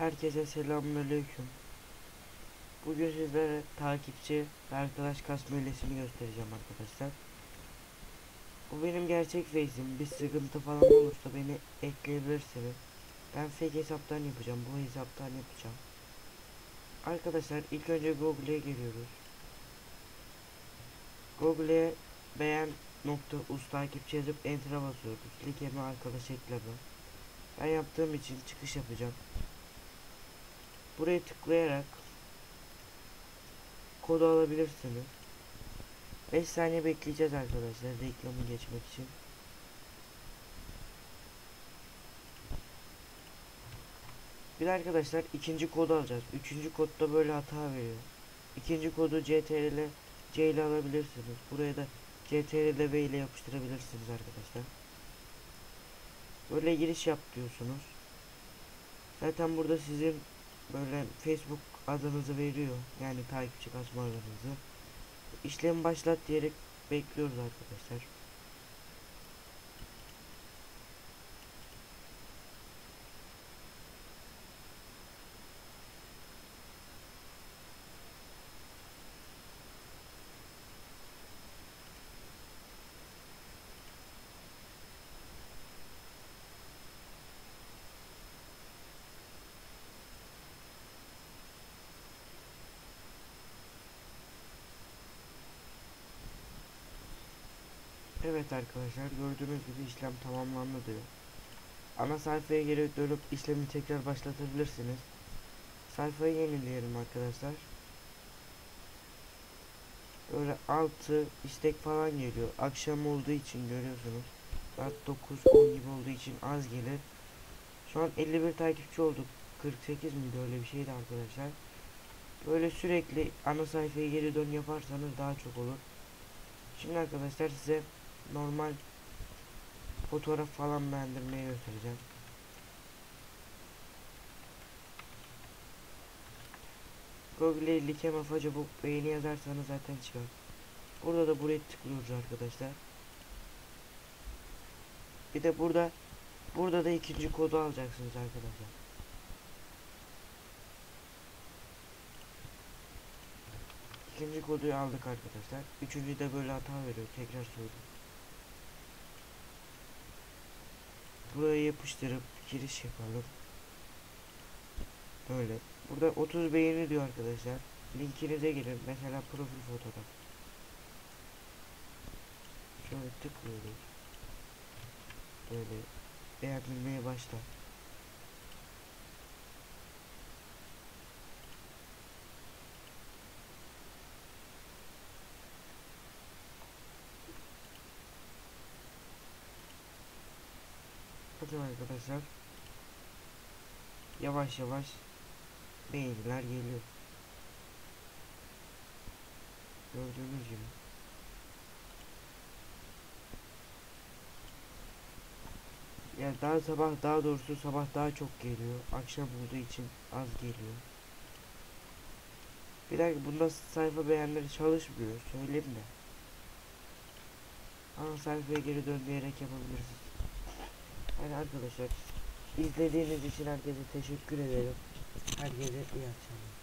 Herkese selamünaleyküm. Bugün sizlere takipçi ve arkadaş kasma hilesini göstereceğim arkadaşlar. Bu benim gerçek face'im. Bir sıkıntı falan olursa beni ekleyebilirsiniz. Ben fake hesaptan yapacağım. Bu hesaptan yapacağım. Arkadaşlar ilk önce Google'e geliyoruz. Google'e beğen nokta uz takipçi yazıp enter'a basıyoruz. Likeme arkadaş ekleme. Ben yaptığım için çıkış yapacağım. Buraya tıklayarak kodu alabilirsiniz. 5 saniye bekleyeceğiz arkadaşlar reklamı geçmek için. Bir arkadaşlar ikinci kodu alacağız. Üçüncü kodda böyle hata veriyor. İkinci kodu CTRL C ile alabilirsiniz. Buraya da CTRL V ile yapıştırabilirsiniz arkadaşlar. Böyle giriş yap diyorsunuz. Zaten burada sizin böyle Facebook adınızı veriyor. Yani takipçi kasma adınızı. İşlemi başlat diyerek bekliyoruz arkadaşlar. Evet arkadaşlar gördüğünüz gibi işlem tamamlandı diyor. Ana sayfaya geri dönüp işlemi tekrar başlatabilirsiniz. Sayfayı yenileyelim arkadaşlar. Böyle altı istek falan geliyor. Akşam olduğu için görüyorsunuz. Saat 9-10 gibi olduğu için az gelir. Şu an 51 takipçi olduk. 48 miydi öyle bir şeydi arkadaşlar. Böyle sürekli ana sayfaya geri dön yaparsanız daha çok olur. Şimdi arkadaşlar size normal fotoğraf falan beğendirmeyi göstereceğim. Google'e Likema Facebook beğeni yazarsanız zaten çıkar. Burada da buraya tıklıyoruz arkadaşlar. Bir de burada burada da ikinci kodu alacaksınız arkadaşlar. İkinci kodu aldık arkadaşlar. Üçüncü de böyle hata veriyor. Tekrar söyleyeyim. Buraya yapıştırıp giriş yapalım. Böyle. Burada 30 beğeni diyor arkadaşlar. Linkinize girin. Mesela profil fotoğraf. Şöyle tıklıyoruz. Böyle beğenilmeye başla. Bakın arkadaşlar. Yavaş yavaş beğeniler geliyor. Gördüğünüz gibi. Yani daha sabah daha doğrusu sabah daha çok geliyor. Akşam olduğu için az geliyor. Bir dakika bunda sayfa beğenleri çalışmıyor. Söyleyeyim de. Ama sayfaya geri dön diyerek yapabilirsiniz. Yani arkadaşlar izlediğiniz için herkese teşekkür ederim. Herkese iyi akşamlar.